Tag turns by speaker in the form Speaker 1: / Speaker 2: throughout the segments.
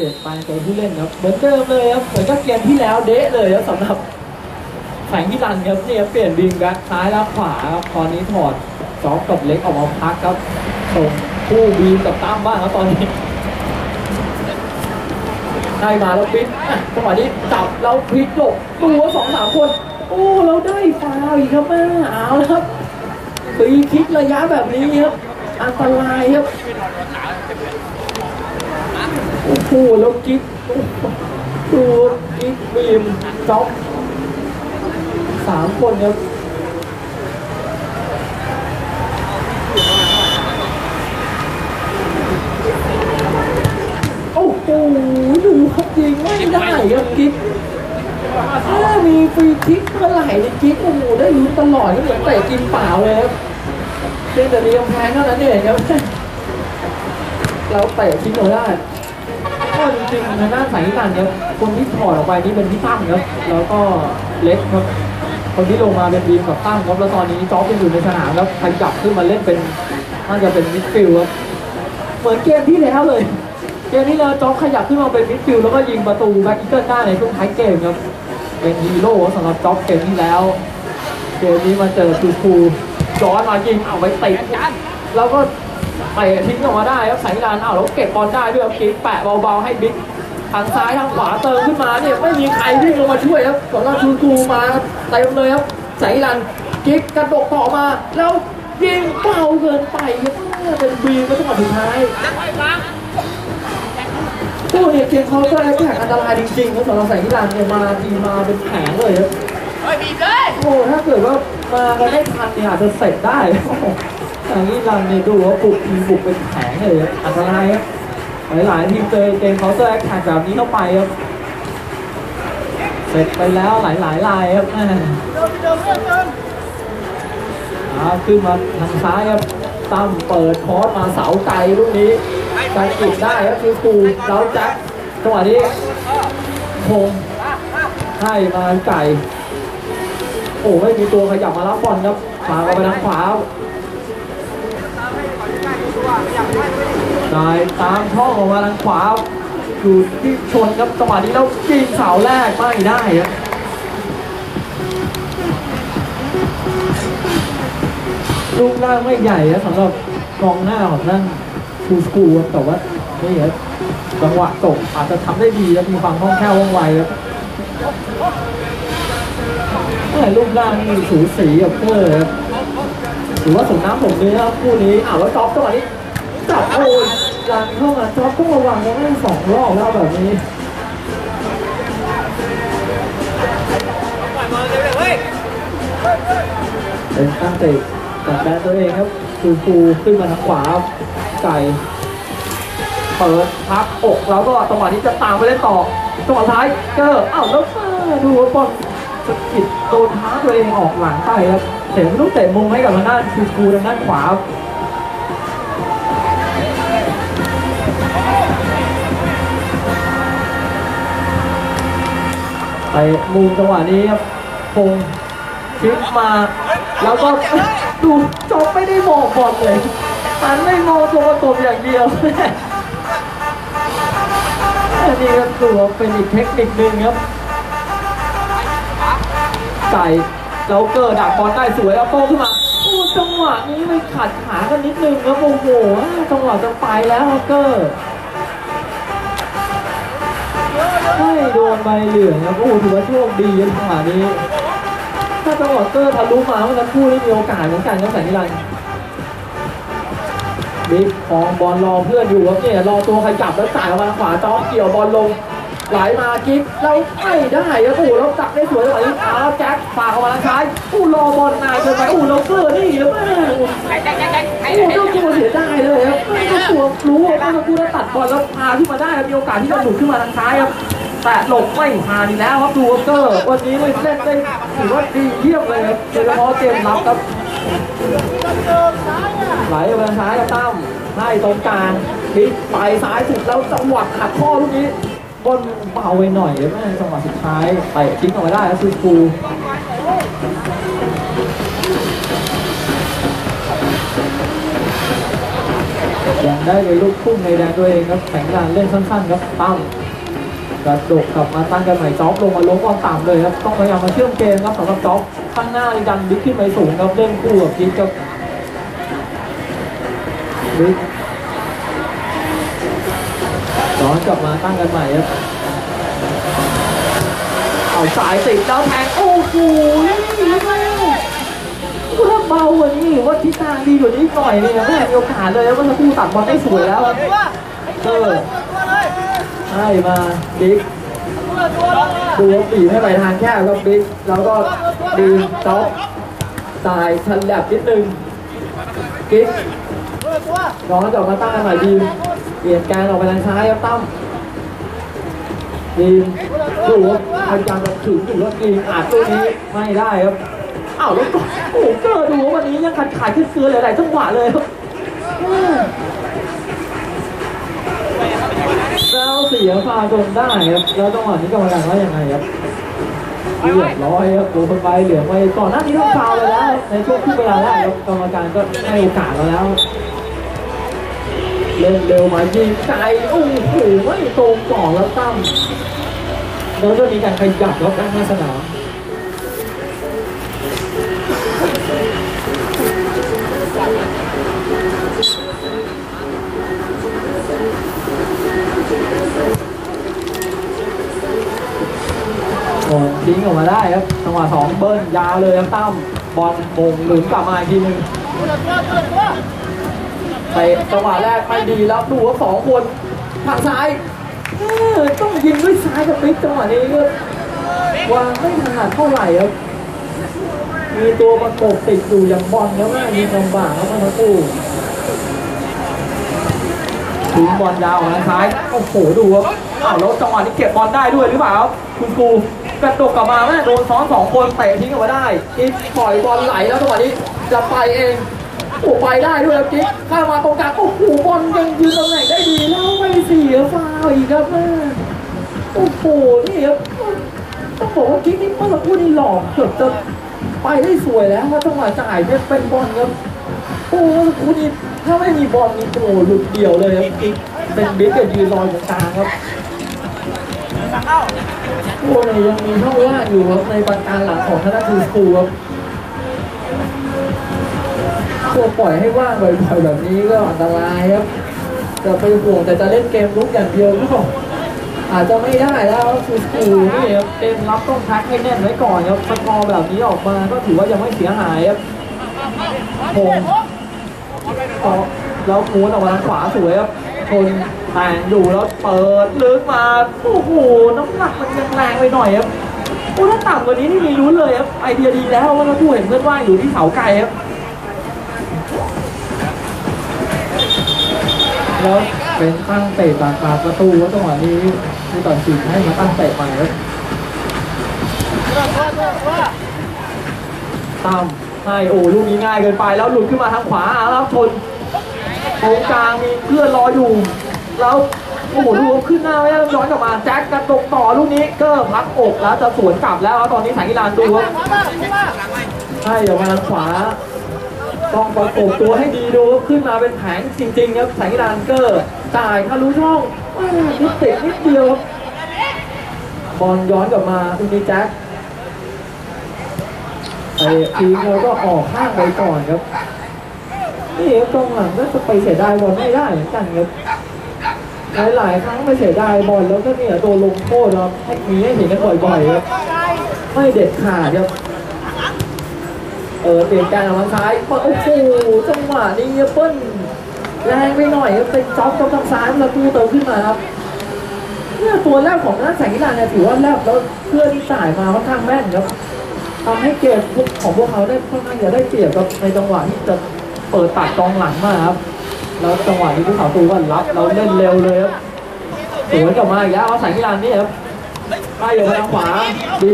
Speaker 1: ลี่ยนแปตัวผู้เล่นครับเหมือนเดิมเลยครับเหมือนกับเกมที่แล้วเดะเลยครับสำหรับแฝงที่รันครับเนี่ยเปลี่ยนวิงแบ็คซ้ายและขวาครับตอนนี้ถอดจอบกับเล็กออกมาพักครับส่งคู่บีกับตั้มบ้างครับตอนนี้ได้มาแล้วพลิกอะจังหวะนี้จับแล้วพลิกหลบดูว่าสองสามคน โอ้เราได้ฟาวอีกครับแม่เอาวครับฟรีคิกระยะแบบนี้ครับอันตรายครับ โอ้โหแล้วกิ๊กดูกิ๊กบีมจ็อบสามคนครับโอ้โหดูครับยิงไม่ได้ครับกิ๊กถ้ามีฟรีคิกเมื่อไหร่เนี่ยกิ๊กโอ้โหได้ลุ้นตลอดเหมือนเตะกินเปล่าเลยครับเพียงแต่เรียงแพงเท่านั้นเองครับเราเตะทิ้งเราได้ ก็จริงๆทางด้านสายนิรันดร์ครับคนที่ถอดออกไปนี่เป็นพี่ตั้มครับแล้วก็เล็กครับ คนที่ลงมาเป็นบีมกับตั้มครับแล้วตอนนี้จ๊อบยังอยู่ในสนามแล้วขยับขึ้นมาเล่นเป็นน่าจะเป็นมิดฟิลด์ครับเหมือนเกมที่แล้วเลยเกมนี้เราจ๊อบขยับขึ้นมาเป็นมิดฟิลด์แล้วก็ยิงประตูแบ็คอีเกิลได้ในช่วงท้ายเกมครับเป็นฮีโร่สำหรับจ๊อบเกมที่แล้ว เกมนี้มาเจอคูคูย้อนมายิงเอาไว้ติดแล้วก็ เตะทิ้งออกมาได้ครับสายนิรันอ้าวแล้วเก็บบอลได้ด้วยครับกิ๊กแปะเบาๆให้บิ๊กทางซ้ายทางขวาเติมขึ้นมาเนี่ยไม่มีใครวิ่งลงมาช่วยครับสำหรับชูทูมาเต็มเลยครับสายนิรันดร์กิ๊กกระโดดต่อมาแล้วยิงเบาเกินไปครับเป็นบีมก็จังหวะสุดท้ายตู้เนี่ยเกมเขาก็แข่งอันตรายจริงๆครับสำหรับสายนิรันเนี่ยมาทีมาเป็นแผงเลยครับ
Speaker 2: เฮ้
Speaker 1: โอ้ถ้าเกิดว่ามากันไม่ทันเนี่ยอาจจะเสร็จได้ อย่างนี้รันเนี่ยดูว่าบุกทีมบุกเป็นแผงเลยอันตรายครับหลายๆทีมเจอเกมเคาน์เตอร์แอคแท็กแบบนี้เข้าไปครับเสร็จไปแล้วหลายๆลายครับแม่เอาขึ้นมาทางซ้ายครับตั้มเปิดคอร์สมาเสาไกลลูกนี้การกิดได้ครับคือปูแล้วแจ็คจังหวะนี้คงให้มาไก่ โอ้ไม่มีตัวขยับมารับบอลครับพาเข้าไปทางขวา ได้ตามช่องออกมาทางขวาอยู่ที่ชนครับจังหวะนี้แล้วยิงเสาแรกไม่ได้ครับลูกล่างไม่ใหญ่นะสำหรับกองหน้าของนั่นชูสกูแต่ว่านี่ครับจังหวะตกอาจจะทำได้ดีแล้วมีความคล่องแคล่วว่องไวครับเมื่อรูปร่างนี่สูสีกับเพื่อครับ หรือว่าสมน้ำสมเนื้อครับคู่นี้อ้าวแล้วจ็อบจังหวะนี้จับโอ้ยลังเข้ามาจ็อบต้องระวังนะแม่สองรอบแล้วแบบนี้
Speaker 2: เร็วๆเฮ้ย
Speaker 1: เป็นตั้งเตะกับแดนตัวเองครับฟูฟูขึ้นมาทางขวาไก่เปิดพักอกแล้วก็จังหวะนี้จะตามไปเล่นต่อจังหวะท้ายเจออ้าวแล้วดูว่าบอลสะกิดโดนท้าตัวเองออกหลังไปครับ เห็นลูกเตะมุมให้กับทางด้านฟูฟูทางด้านขวาไปมุมจังหวะนี้ครับพงชิปมา แล้วก็ดูจบไม่ได้มองบอลเลยหันไม่มองตัวประกบอย่างเดียวอันนี้ก็ถือว่าเป็นอีกเทคนิคหนึ่งครับใส่ แล้วเกิดดักบอลได้สวยแล้วโต้ขึ้นมาโอ้จังหวะนี้ไม่ขัดขากันนิดนึงครับโอ้โหจังหวะจะไปแล้วเกอร์ไม่โดนใบเหลืองครับโอ้โหถือว่าโชคดีจังหวะนี้ถ้าจังหวะเกอร์ทะลุมาเมื่อสักครู่นี่มีโอกาสเหมือนกันครับแสนนิรันดร์บิ๊กของบอลรอเพื่อนอยู่ครับเนี่ยรอตัวขยับแล้วจ่ายออกมาขวาจ้อเกี่ยวบอลลง ไหลมากิ๊กแล้วไม่ได้ครับโอ้โหแล้วจับได้สวยจังหวะนี้อ้าวแจ็คฝากออกมาทางซ้ายอู้รอบอลนานเกินไปอู้แล้วเกอร์นี่แล้วแม่ง
Speaker 2: แจ็คแจ็คแจ็คแจ็คไอ้
Speaker 1: โอ้
Speaker 2: อ้
Speaker 1: เจ้าตัวเสียไดายเลยครับไม่ก็ตัวรู้ว่าเมื่อสักครู่แล้วตัดบอลแล้วพาขึ้นมาได้มีโอกาสที่จะหลุดขึ้นมาทางซ้ายครับแต่หลบไม่พาดีแล้วครับดูเกอร์วันนี้เล่นได้ถือว่าดีเยี่ยมเลยครับโดยเฉพาะเกมรับครับไหลไปทางซ้ายครับตั้มให้ตรงกลางพลิกไปซ้ายสุดแล้วจังหวะขัดข้อลูกนี้ บอลเบาไปหน่อยเลยแม่จังหวะสุดท้ายเตะทิ้งออกมาได้แล้วคือฟูยังได้เลยลูกพุ่งในแดนตัวเองครับแข่งการเล่นสั้นๆครับตั้มกระโดกกลับมาตั้งกันใหม่จ็อบลงมาล้มบอลต่ำเลยครับต้องพยายามมาเชื่อมเกมครับสำหรับจ็อบข้างหน้าดันบิ๊กขึ้นไปสูงครับเล่นคู่กับกิ๊กครับ ย้อนกลับมาตั้งกันใหม่ครับเอาสายติดแล้วแทงโอ้โหถ้าเบากว่านี้หรือว่าทิศทางดีกว่านี้หน่อยเนี่ยไม่มีโอกาสเลยแล้วก็สกครู่ตัดบอลได้สวยแล้วครับ
Speaker 2: เลยตัวเลย
Speaker 1: ให้มาบิ๊ก
Speaker 2: ตัวตัวลงมา
Speaker 1: ดูปีไม่ไปทางแคบครับบิ๊กแล้วก็ดีจ็อบสายชันแลบนิดนึงกิ๊กน้องกลับมาตั้งกันใหม่ดี เปลี่ยนการออกไปทางซ้ายครับตั้มดีมดูว่าพยายามจะถึงอยู่แล้วดีมอาจลูกนี้ไม่ได้ครับอ้าวแล้วก็โอ้โหเจอดูว่าวันนี้ยังขัดขายขึ้นเสือหลายๆจังหวะเลยครับแล้วเสียฟาจนได้ครับแล้วจังหวะนี้กรรมการว่ายังไงครับเรียบร้อยครับโดนคนไปเหลือไปก่อนหน้านี้ต้องฟาวล์ไปแล้วในช่วงครึ่งเวลาแรกกรรมการก็ให้โอกาสเราแล้ว เล่นเร็วมายิงไกลโอ้โหไม่ตรงก่อนแล้วตั้มแล้วก็มีการขยับแล้วด้านหน้าสนามบอลทิ้งออกมาได้ครับจังหวะสองเบิ้ลยาวเลยครับตั้มบอลมงหลุนกลับมาอีกทีหนึง ไปจังหวะแรกไม่ดีแล้วดูว่าสองคนทางซ้ายต้องยิงด้วยซ้ายกับปิ๊กจังหวะนี้ก็วางไม่ถนัดเท่าไหร่ครับมีตัวประกบติดอยู่อย่างบอลแล้วแม่ยิงลำบากครับเมื่อสักครู่ถึงบอลยาวทางซ้ายโอ้โหดูครับอ้าวแล้วจังหวะนี้เก็บบอลได้ด้วยหรือเปล่าคุณครูกระโดดกลับมาแม่โดนซ้อนสองคนเตะทิ้งออกมาได้อีกปล่อยบอลไหลแล้วจังหวะนี้จะไปเอง โอ้ไปได้ด้วยครับกิ๊กข้ามมาตรงกลางโอ้โหบอลยังยืนตำแหน่งได้ดีแล้วไม่เสียฟาวอีกครับแม่โอ้โหนี่ครับต้องบอกว่ากิ๊กนี่เมื่อสักครู่นี่หลอกเกือบจะไปได้สวยแล้วว่าจังหวะจ่ายเนี่ยเป็นบอลครับโอ้สักครู่นี่ถ้าไม่มีบอลนี่โอ้หลุดเดี่ยวเลยครับกิ๊กเป็นบิ๊กกับยืนรออยู่กลางครับ
Speaker 2: ข้า
Speaker 1: โอ้ยยังมีช่องว่างอยู่ครับในบรรการหลังของธนาคารสกูครับ ตัวปล่อยให้ว่างบ่อยๆแบบนี้ก็อันตรายครับจะไปห่วงแต่จะเล่นเกมลุกอย่างเดียวก็อาจจะไม่ได้แล้วคือสกูนี่ครับเกมรับต้องแพ็คให้แน่นไว้ก่อนครับสกอร์แบบนี้ออกมาก็ถือว่ายังไม่เสียหายครับโงต่อแล้วม้วนออกมาทางขวาสวยครับชนแต่งอยู่แล้วเปิดลึกมาโอ้โหน้ำหนักมันยังแรงไปหน่อยครับโอ้ถ้าต่ำกว่านี้นี่มีลุ้เลยครับไอเดียดีแล้วว่าเราผู้เห็นเพื่อนว่างอยู่ที่เสาไกลครับ แล้วเป็นตั้งเตะปากปากประตูแล้วจังหวะนี้ผู้ตัดสินให้มาตั้งเตะใหม่ครับ
Speaker 2: ตัวตา
Speaker 1: มให้โอ้ลูกนี้ง่ายเกินไปแล้วหลุดขึ้นมาทางขวาแล้วชนตรงกลางมีเพื่อนรออยู่ แล้วโอ้โหดูขึ้นหน้าไม่ได้ย้อนกลับมาแจ็คกระตกต่อลูกนี้เกอร์พักอกแล้วจะสวนกลับแล้วตอนนี้สายกีฬาดูครับ
Speaker 2: มา
Speaker 1: ให้เดี๋ยวมาทางขวา ต้องประกบตัวให้ดีดูขึ้นมาเป็นแผงจริง ๆ ครับสายกีฬาเกอร์จ่ายทะลุช่องนิดติดนิดเดียวบอลย้อนกลับมาตรงนี้แจ็คไอ้ทีมเราก็ออกข้างไปก่อนครับนี่ครับกองหลังก็จะไปเสียดายบอลไม่ได้เหมือนกันครับหลายๆครั้งไปเสียดายบอลแล้วก็เนี่ยโดนลงโทษครับให้มีให้เห็นกันบ่อยๆครับไม่เด็ดขาดครับ เออเปลี่ยนการออกมาซ้ายโอ้โหจังหวะนี้เปิ้ลแรงไปหน่อยครับเป็นจ็อบกับทางซ้ายประตูเติมขึ้นมาครับเนี่ยตัวแรกของนักแข่งกีฬาเนี่ยถือว่าแรกแล้วเพื่อนที่จ่ายมาค่อนข้างแม่นครับทำให้เกมของพวกเขาได้ค่อนข้างจะได้เปรียบครับในจังหวะที่จะเปิดตัดกองหลังมาครับแล้วจังหวะนี้ผู้สาวตูก็รับเราเล่นเร็วเลยครับสวนกลับมาอีกแล้วเอาสายกีฬานี่ครับไล่อยู่ทางขวาดี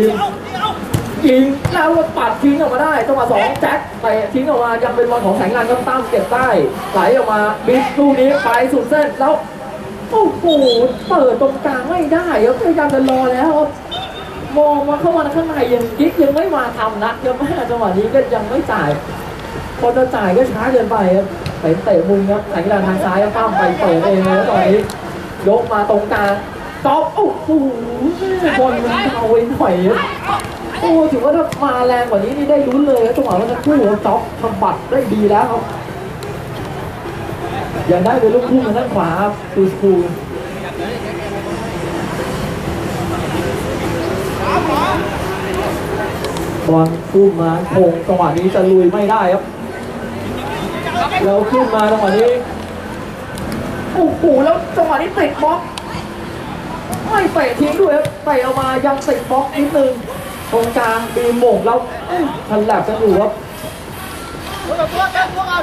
Speaker 1: ยิงแล้วปัดทิ้งออกมาได้จังหวะสองแจ็คไปทิ้งออกมายังเป็นบอลของแสงงานก็ตั้มเก็บได้ไหลออกมาบิ๊กลูกนี้ไปสุดเส้นแล้วโอ้โหเปิดตรงกลางไม่ได้ครับพยายามจะรอแล้วมองมาเข้ามาข้างในยังกิ๊กยังไม่มาทำนะยังไม่จังหวะนี้ก็ยังไม่จ่ายพอจะจ่ายก็ช้าเกินไปครับไปเตะมุมครับสังกีฬาทางซ้ายปั้มไปเปิดเองเลยแล้วตอนนี้ยกมาตรงกลางจ๊อบโอ้โหบอลมันเอาไว้หน่อย โอ้ถือว่าถ้ามาแรงกว่านี้นี่ได้ลุ้นเลยครับจังหวะว่าจะคู่ครับจ๊อบทำบัตรได้ดีแล้วครับยังได้เป็นลูกพุ่งทางด้านขวาครับตูสคูบอลพุ่มาโคงจังหวะนี้จะลุยไม่ได้ครับแล้วขึ้นมาจังหวะนี้โอ้โหแล้วจังหวะนี้ติดบล็อกไม่เตะทิ้งด้วยครับเตะออกมายังติดบล็อกนิดนึง ตรงกลางบีมโมงแล้วเอ้ยทันแลบกันอยู่ครับ
Speaker 2: ตัวตัวตัวตัวกัน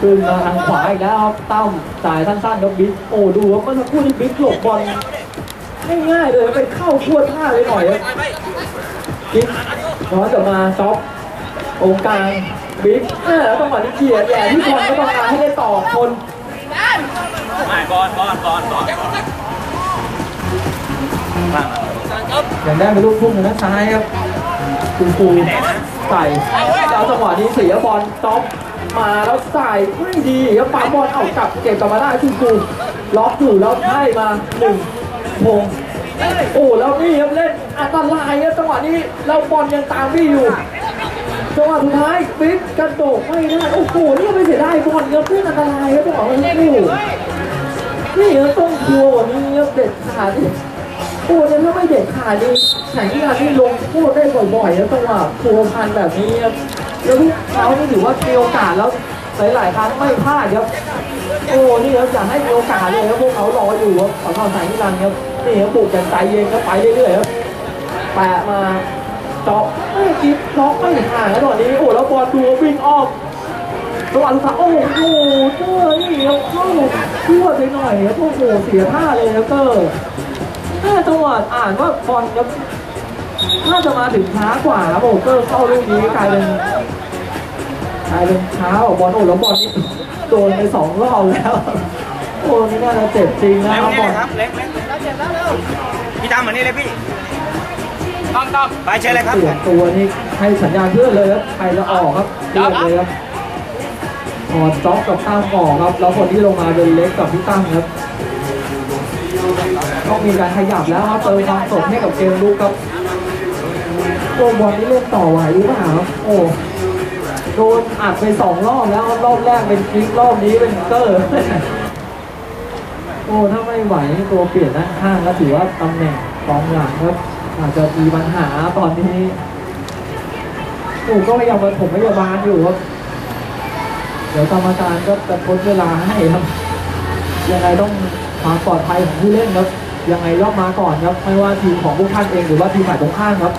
Speaker 1: ขึ้นมาทางขวาอีกแล้วครับตั้มจ่ายสั้นๆครับบิ๊กโอ้ดูครับเมื่อสักครู่นี้บิ๊กหลบบอลง่ายๆเลยไปเข้าทั่วท่าเลยหน่อยครับบิ๊กน้อยกลับมาซ็อปองกลางบิ๊กเออแล้วจังหวะนี้เกียร์แย่ที่คนก็ต้องการให้ได้ต่อคน
Speaker 3: ไม่บอลบอลบอลบอล
Speaker 1: อย่างได้เป็นลูกพุ่งทางด้านซ้ายครับคุณครูใส่แล้วจังหวะนี้เสียบอลซ็อปมาแล้วใส่ไม่ดีครับปาบอลเอากลับเก็บกลับมาได้คุณครูล็อกอยู่แล้วให้มาหนึ่งพงโอ้แล้วนี่ครับเล่นอันตรายครับจังหวะนี้เราบอลยังตามพี่อยู่จังหวะสุดท้ายฟิกกระโดดไม่ได้โอ้โหนี่ก็ไม่เสียไดายบอลครับเล่นอันตรายครับจังหวะนี้โอ้โหนี่ครับต้องกลัววันนี้ครับเด็ดขาดโอ้เนี่ยถ้าไม่าดนี่แข่งที่งานที่ลงโทษได้บ่อยๆครับจังหวะครัวพันแบบนี้ครับแล้วพวกเขานี่ถือว่ามีโอกาสแล้วหลายๆครั้งไม่พลาดครับโอ้นี่ครับอยากให้มีโอกาสเลยครับพวกเขารออยู่ครับขอเข้าสายนิรันดร์ครับนี่ครับบุกอย่างใจเย็นครับไปเรื่อยๆครับแปะมาเจาะไม่กิ๊บล็อกไม่ห่างแล้วตอนนี้โอ้แล้วบอลดูวิ่งออมจังหวะลูกค้าโอ้โหเตอร์นี่ครับเข้าทั่วไปหน่อยครับโอ้โหเสียท่าเลยครับเตอร์ แม่จังหวะอ่านว่าบอลครับน่าจะมาถึงช้ากว่าครับโอ้เตอร์เข้าลูกนี้กลายเป็นกลายเป็นช้ากว่าบอลโอ้แล้วบอลนี่โดนไปสองรอบแล้วโอ้นี่น่าจะเจ็บจริงนะ
Speaker 3: เล็
Speaker 1: ค
Speaker 3: ก
Speaker 1: รับบอ
Speaker 3: นี่
Speaker 1: ล
Speaker 3: ครับเล็กเล็ก
Speaker 2: แล้วเจ็บแล้วเร็ว
Speaker 3: พี่ตามเหมือนนี่เลยพี่ต้องต้องไปเชิญเลยครับ
Speaker 1: เปลี่ยนตัวนี่ให้สัญญาณเพื่อนเลยครับใครจะออกครับเลือกเลยครับถอดจ็อกกับตั้มออกครับแล้วคนที่ลงมาเป็นเล็กกับพี่ตั้มครับ ต้องมีการขยับแล้วครับเติมความสดให้กับเกมลุกครับโอ้บอลนี่เล่นต่อไหวหรือเปล่าครับโอ้โดนอัดไปสองรอบแล้วรอบแรกเป็นคลิกรอบนี้เป็นเกอร์โอ้ถ้าไม่ไหวตัวเปลี่ยนด้านข้างก็ถือว่าตำแหน่งกองหลังครับอาจจะมีปัญหาตอนนี้โอ้ก็พยายามมาผมพยาบาลอยู่ครับเดี๋ยวกรรมการก็จะทดเวลาให้ครับยังไงต้องความปลอดภัยของผู้เล่นครับ ยังไงย่อมมาก่อนครับ ไม่ว่าทีมของพวกท่านเองหรือว่าทีมฝ่ายตรงข้ามครับ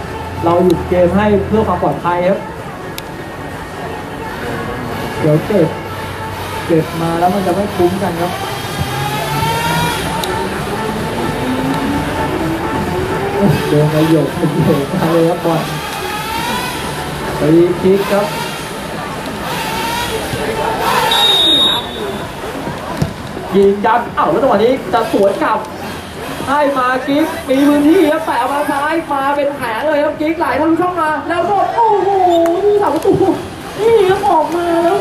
Speaker 1: เราหยุดเกมให้เพื่อความปลอดภัยครับ เดี๋ยวเก็บเก็บมาแล้วมันจะไม่คุ้มกันครับเดินมาหยกมาหยกมาเลยครับบอลไปคิกครับยิงยัดเอ้าแล้วจังหวะนี้จะสวนกลับ ให้มากิ๊กมีพื้นที่ครับแปะมาซ้ายมาเป็นแผงเลยครับกิ๊กไหลทะลุช่องมา แล้วก็โอ้โหเสาประตูนี่ครับออกมาแล้ว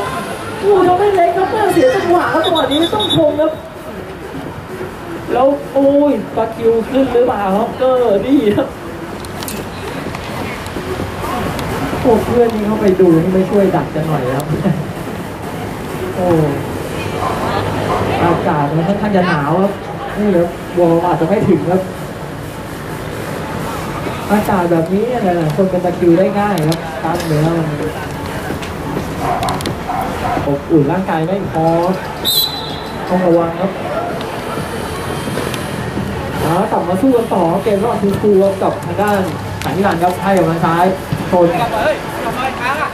Speaker 1: โอ้โหทำให้เล็กครับแม่เสียจังหวะครับจังหวะนี้ต้องชมครับแล้วโอ้ยตะคิวขึ้นหรือเปล่าครับเกอร์นี่ครับโอ้เพื่อนนี่เขาไปดูนี่ไม่ช่วยดักกันหน่อยครับ โอ้อากาศมันค่อนข้างจะหนาวครับ นี่ครับวอลอาจจะไม่ถึงครับอากาศแบบนี้เนี่ยหลายๆคนเป็นตะคริวได้ง่ายครับตามเนื้อมันอบอุ่นร่างกายไม่พอต้องระวังครับเอากลับมาสู้กันต่อเกมระหว่างทีมครูกับทางด้านสายนิรันดร์ครับให้กับทางซ้ายชน
Speaker 3: เฮ้ยทำไมค้างอะ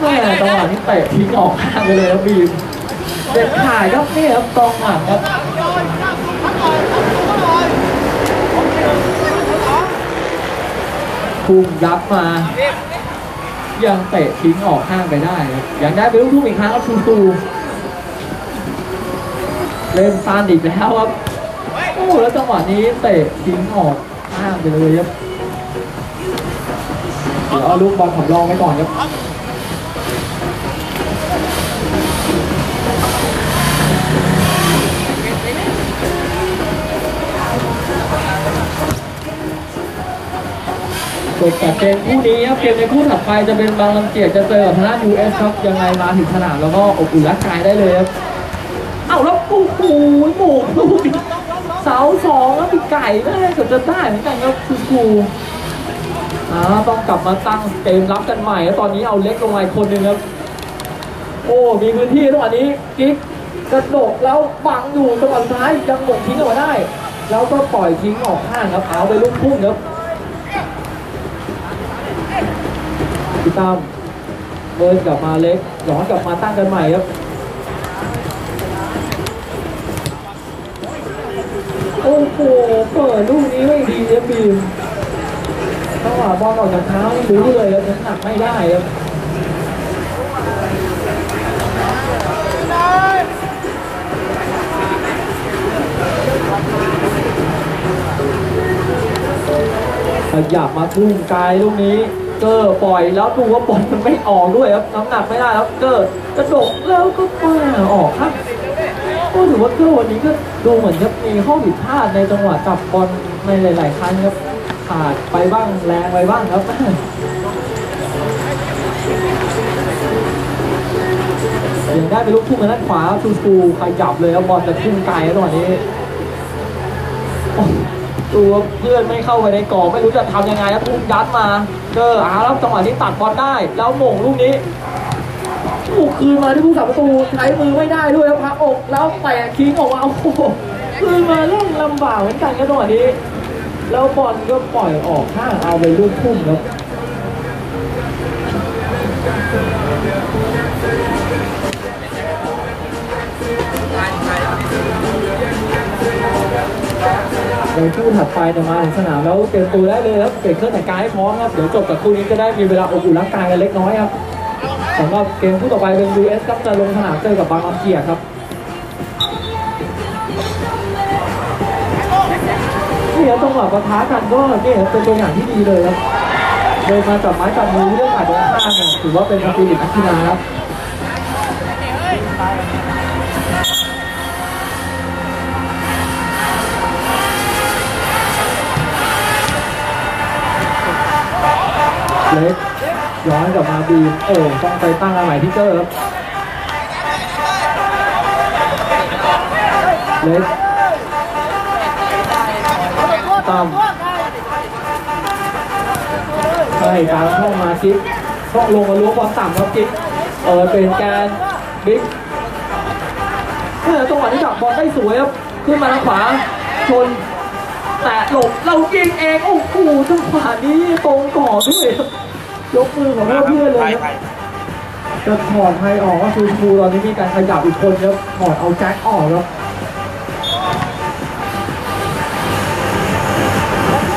Speaker 1: แม่จังหวะนี้เตะทิ้งออกข้างไปเลยครับบีมเด็ดขาดครับนี่ครับกองหลังครับ พุ่งยับมา ยังเตะทิ้งออกข้างไปได้ยังได้ไปลูกทุ่มอีกครั้งครับชูตูเล่นซานอีกแล้วครับโอ้แล้วจังหวะนี้เตะทิ้งออกข้างไปเลยครับเดี๋ยวเอาลูกบอลสำรองไว้ก่อนครับ จบจากเกมคู่นี้ครับเกมในคู่ถัดไปจะเป็นบางลำเกียรติจะเจอกับทางด้าน US ครับยังไงมาถึงสนามแล้วก็อบอุ่นร่างกายได้เลยครับเอ้าแล้วโอ้โหมกลูเสาสองแล้วปีไก่แม่เกือบจะได้เหมือนกันครับคือปูอ่าต้องกลับมาตั้งเกมรับกันใหม่แล้วตอนนี้เอาเล็กลงมาคนหนึ่งครับ โอ้มีพื้นที่ตรงนี้กิ๊กกระโดดแล้วบังอยู่จังหวะสุดท้ายยังหมกทิ้งออาได้ แล้วก็ปล่อยทิ้งออกข้างครับเอาไปลูกพุ่งครับ ตั้มเบิร์นกลับมาเล็กย้อนกลับมาตั้งกันใหม่ครับโอ้โหเปิดลูกนี้ไม่ดีนะบีมจังหวะบอลออกจากเท้านี่รู้เลยครับน้ำหนักไม่ได้ครับขยับมาทุ่งไกลลูกนี้ เกอร์ปล่อยแล้วดูว่าบอลมันไม่ออกด้วยครับน้ำหนักไม่ได้ครับเกอร์กระโดดแล้วก็มาออกครับก็ถือว่าเกอร์วันนี้ก็ดูเหมือนจะมีข้อผิดพลาดในจังหวะจับบอลในหลาย ๆ ครั้งครับขาดไปบ้างแรงไปบ้างครับยังได้ไปลูกทุ่งทางด้านขวาชูชูขยับเลยครับบอลจะทุ่งไกลแล้วตอนนี้ ตัวเพื่อนไม่เข้าไปในกรอบไม่รู้จะทำยังไงครับทุ่มยัดมาเจออาแล้วจังหวะนี้ตัดบอลได้ แล้วหม่งลูกนี้ลูกคืนมาที่ผู้สาประตูใช้มือไม่ได้ด้วยครับพักอกแล้วแตะคิงออกมาโอ้โหคืนมาเล่นลำบากเหมือนกันครับจังหวะนี้ แล้วบอลก็ปล่อยออกข้างเอาไปลูกทุ่มครับ ในคู่ถัดไปเนี่ยมาถึงสนามแล้วเตรียมตัวได้เลยครับเปลี่ยนเครื่องแต่งกายให้พร้อมครับเดี๋ยวจบจากคู่นี้จะได้มีเวลาอบอุ่นร่างกายกันเล็กน้อยครับสำหรับเกมคู่ต่อไปเป็น US ครับจะลงสนามเจอกับบางลำเกียร์ครับนี่ครับจังหวะปะทะกันก็นี่ครับเป็นตัวอย่างที่ดีเลยครับเดินมาจับไม้จับมือเรื่องอาจจะข้างเนี่ยถือว่าเป็นสปิริตนักกีฬาครับ เล็ก ย้อนกลับมาบีมโอ้ต้องไปตั้งอะไรที่เจอครับเล็กตามใช่การเข้ามากิ๊กต้องลงมาล้วงบอลต่ำครับกิ๊กเออเป็นแกนบิ๊กเมื่อจังหวะที่ดักบอลได้สวยครับขึ้นมาทางขวาชนแต่หลบเรายิงเองโอ้โหจังหวะนี้ตรงก่อด้วยครับ ยกมือของเพื่อนเลยครับจะถอดใครออกก็คือครูตอนนี้มีการขยับอีกคนครับถอดเอาแจ็คออกครับ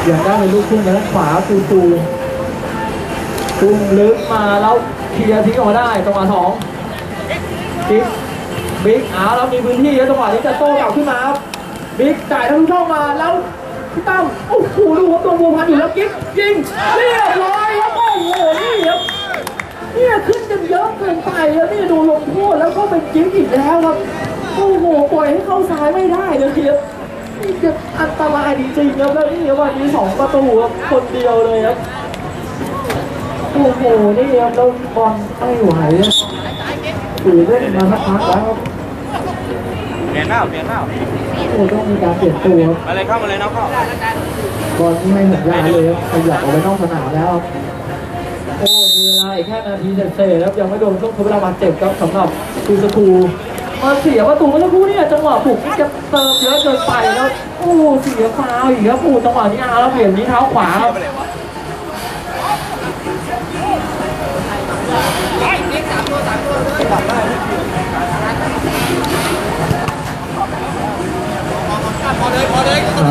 Speaker 1: อย่างได้เป็นลูกทุ่งไปด้านขวาคือครูทุ่มลึกมาแล้วเคลียร์ทิ้งออกมาได้จังหวะสองบิ๊กบิ๊กเอาแล้วมีพื้นที่แล้วจังหวะนี้จะโต้กลับขึ้นมาครับบิ๊กจ่ายทะลุช่องมาแล้วพี่ตั้มโอ้โหดูครับตัวบัวพันอยู่แล้วกิ๊กยิงเรียบร้อยครับ โอ้โหนี่ครับเนี่ยขึ้นกันเยอะเกินไปแล้วนี่ดูลงโทษแล้วก็เป็นกิ๊กอีกแล้วครับ โอ้โหปล่อยให้เข้าซ้ายไม่ได้เลยครับนี่จะอันตรายจริงๆครับแล้วนี่ครับวันนี้สองประตูครับคนเดียวเลยครับโอ้โหนี่ครับแล้วบอลไม่ไหวครับถือเล่นมาสักพักแล้วครับ
Speaker 3: เปลี่ยนเปล่าเปลี่ยนเปล่า
Speaker 1: โอ้ต้องมีการเปลี่ยนตัวครับ
Speaker 3: มาเลยเข้ามาเลยน้องเข้า
Speaker 1: บอลนี่ให้สัญญาณเลยครับขยับออกไปนอกสนามแล้วครับ โอ้มีเวลาอีกแค่นาทีเศษครับยังไม่โดนช่วงทดเวลาบาดเจ็บครับสำหรับคูสกูมาเสียประตูเมื่อสักครู่เนี่ยจังหวะปลุกที่จะเติมเยอะเกินไปแล้วโอ้เสียฟาวอีกครับโอ้จังหวะนี้อาแล้วเปลี่ยนนี้เท้าขวาครับ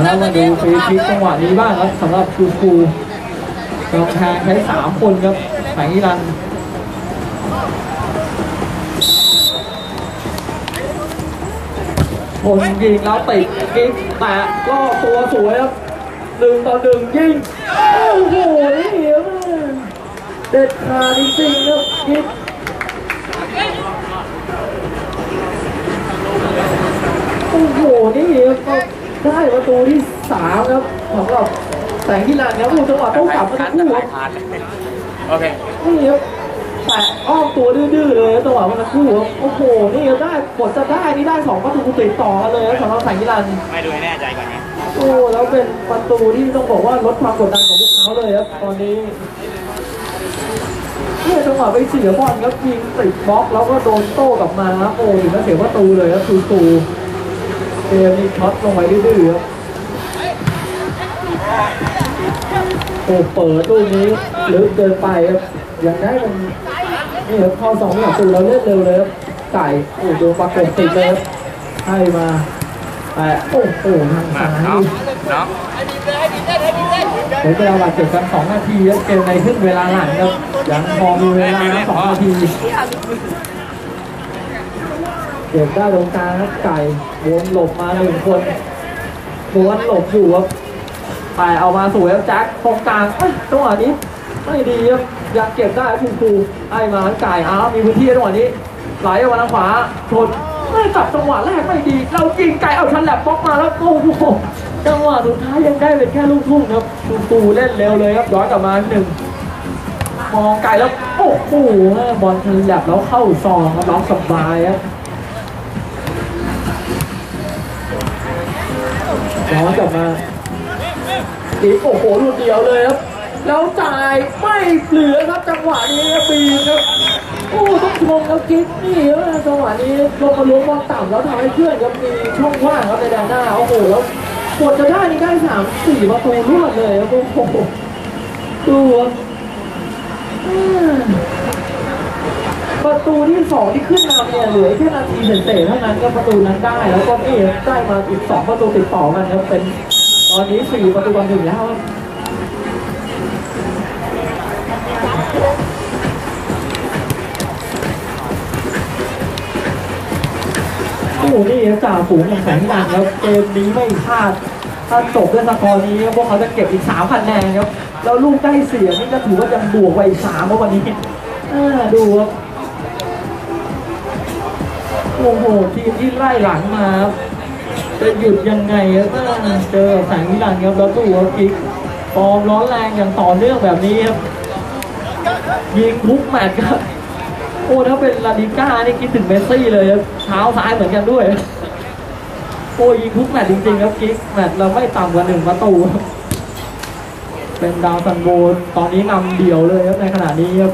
Speaker 1: แล้วมาดูฟรีคิกจังหวะนี้บ้างครับสำหรับคูคู กำแพงใช้สามคนครับแสงอีรันคนยิงแล้วติดกิ๊กแตะล่อตัวสวยครับหนึ่งต่อหนึ่งยิง โอ้โหนี่ครับเด็ดขาดจริงๆครับกิ๊กโอ้โห นี่ก็ได้ประตูที่สามครับสำหรับ แสงที่ลานครับผู้จังหวะต้องกลับมาทั้งคู่ครับ
Speaker 3: ผ่านเลยโอเค
Speaker 1: นี่ครับแตะอ้อมตัวดื้อๆเลยครับจังหวะมันทั้งคู่ครับโอ้โหนี่ครับได้กดจะได้นี่ได้สองประตูติดต่อกันเลยครับสำหรับแสงที่ลาน
Speaker 3: ไม่ดูให้แน่ใจก่อนนี้
Speaker 1: โอ้แล้วเป็นประตูที่ต้องบอกว่าลดความกดดันของพวกเขาเลยครับตอนนี้เนี่ยจังหวะไปเสียบอลครับยิงติดบล็อกแล้วก็โดนโต้กลับมาครับโอ้ถึงจะเสียประตูเลยครับคือตูเกมนี้ช็อตลงไปดื้อๆครับ โอ้เปิดตู้นี้ลึกเกินไปครับอย่างได้มันนี่ครับเข้าสองประตูแล้วเล่นเร็วเลยครับไก่โอ้โดนประกบติดเลยครับให้มาแต่โอ้โหทาง
Speaker 3: มา
Speaker 1: ซ้าย
Speaker 3: น้องน้อง
Speaker 1: เดี๋ยวเวลาบาดเจ็บกันสองนาทีครับเกมในครึ่งเวลาหลังครับยังพอมีเวลานะสองนาทีเก็บได้ตรงกลางครับไก่วนหลบมาหนึ่งคนม้วนหลบอยู่ครับ ไปเอามาสวยครับแจ็คตรงกลางจังหวะนี้ไม่ดีครับยังเก็บได้คุณครูไอ้มาไก่อ้าวมีพื้นที่จังหวะนี้ไหลออกมาทางขวาชนไม่จับจังหวะแรกไม่ดี เรายิงไก่เอาชันแหลบบล็อกมาแล้วโอ้โหจังหวะสุดท้ายยังได้เป็นแค่ลูกทุ่งครับคุณครูเล่นเร็วเลยครับย้อนกลับมาหนึ่งมองไกลแล้วโอ้โหบอลทันแหลบแล้วเข้าซองครับล็อกสบายครับย้อนกลับมา อีโอ้โหลูกเดียวเลยครับแล้วจ่ายไม่เหลือครับจังหวะนี้บปีนครับโอ้ต้องชมครับกิ๊กนี่ครับจังหวะนี้ลงมาล้วงบอลต่ำแล้วทำให้เพื่อนครับมีช่องว่างครับในแดนหน้าโอ้โหแล้วกดจะได้นี่ได้สามสี่ประตูรวดเลยครับโอ้โหดูครับประตูที่สองที่ขึ้นมาเนี่ยเหลือแค่นาทีเศษๆเท่านั้นก็ประตูนั้นได้แล้วก็เอฟได้มาอีกสองประตูติดต่อกันครับเป็น อนนี้สี่ประตูต่อหนึ่งแล้วครับโอ้โหนี่จ่าฝูงอย่างแข็งแกร่งครับเกมนี้ไม่พลาด ถ้าจบด้วยสกอร์นี้พวกเขาจะเก็บอีกสามคะแนนครับ แล้วลูกได้เสียนี่ก็ถือว่ายังบวกไปอีกสามเพราะวันนี้ดูครับโอ้โห ทีมที่ไล่หลังมาครับ จะหยุดยังไงครับอ่าเจอแสงนิรันย์ครับแล้วตู้ครับอีกฟอร์มร้อนแรงอย่างต่อเนื่องแบบนี้ครับยิงทุกแมตช์ครับโอ้ถ้าเป็นลาดิก้านี่คิดถึงเมสซี่เลยครับเท้าซ้ายเหมือนกันด้วยโอ้ยิงทุกแมตช์จริงๆครับกิ๊กแมตช์เราไม่ต่ำกว่าหนึ่งประตูเป็นดาวซันโบตอนนี้นำเดี่ยวเลยครับในขณะนี้ครับ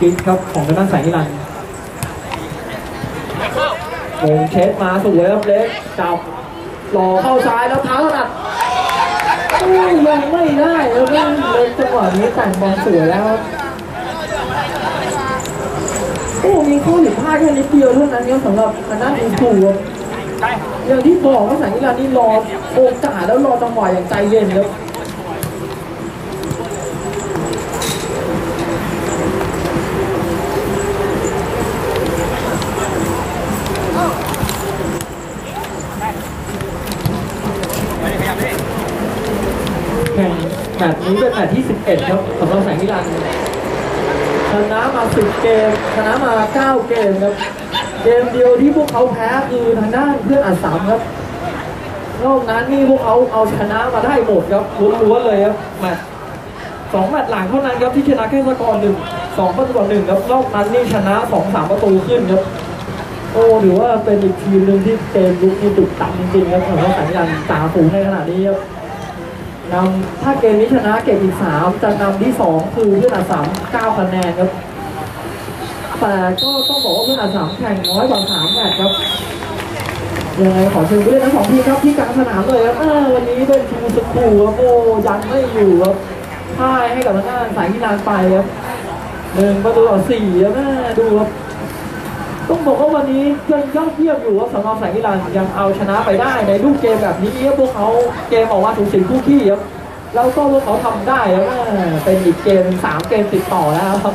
Speaker 1: กิ๊กครับของทางด้านแสงนิรันดร์โงเช็ดมาสวยครับเล็กจับ หล่อเข้าซ้ายแล้วเท้าถนัดอู้ยังไม่ได้แล้วเล่นเล็กจังหวะนี้แต่งบอลสวยแล้วครับโอ้มีข้อผิดพลาดแค่นิดเดียวเท่านั้นเนี่ยสำหรับทางด้าอินทูครับ
Speaker 3: ใช่
Speaker 1: อย่างที่บอกว่าสายนิรันดร์นี่รอโอกาสแล้วรอจังหวะอย่างใจเย็นครับแข่ง แมตช์นี้เป็นแมตช์ที่ 11 ครับสำหรับแสงนิรันดร์ชนะมา 10 เกม ชนะมา 9 เกมครับ เกมเดียวที่พวกเขาแพ้คือทางด้านเพื่อนอัดสามครับ นอกนั้นนี่พวกเขาเอาชนะมาได้หมดครับล้วนๆเลยครับแมตช์สองแมตช์หลังเท่านั้นครับที่ชนะแค่สกอร์หนึ่งสองประตูต่อหนึ่งครับนอกนั้นนี่ชนะสองสามประตูขึ้นครับโอ้ถือว่าเป็นอีกทีมหนึ่งที่เกมลุกนี่ดุดันจริงๆครับสำหรับสัญญาณจ่าฝูงในขณะนี้ครับ นำถ้าเกมนี้ชนะเก็บอีกสามจะนำที่สองคือเพื่อนอัดสามเก้าคะแนนครับ แต่ก็ต้องบอกว่าเพื่อนอัดสามแข่งน้อยกว่าสามแมตช์ครับยังไงขอเชิญผู้เล่นทั้งสองทีมครับที่กลางสนามเลยครับวันนี้เป็นชูสกูครับโอ้ยันไม่อยู่ครับพ่ายให้กับทางด้านสายที่ลาไปครับหนึ่งประตูต่อสี่ครับแม่ดูครับ ต้องบอกว่าวันนี้ยังยอดเยี่ยมอยู่ว่าสำหรับสายที่ลานยังเอาชนะไปได้ในลูกเกมแบบนี้ครับพวกเขาเกมออกมาสูสีคู่ขี้ครับแล้วก็พวกเขาทำได้แล้วเป็นอีกเกมสามเกมติดต่อแล้วครับ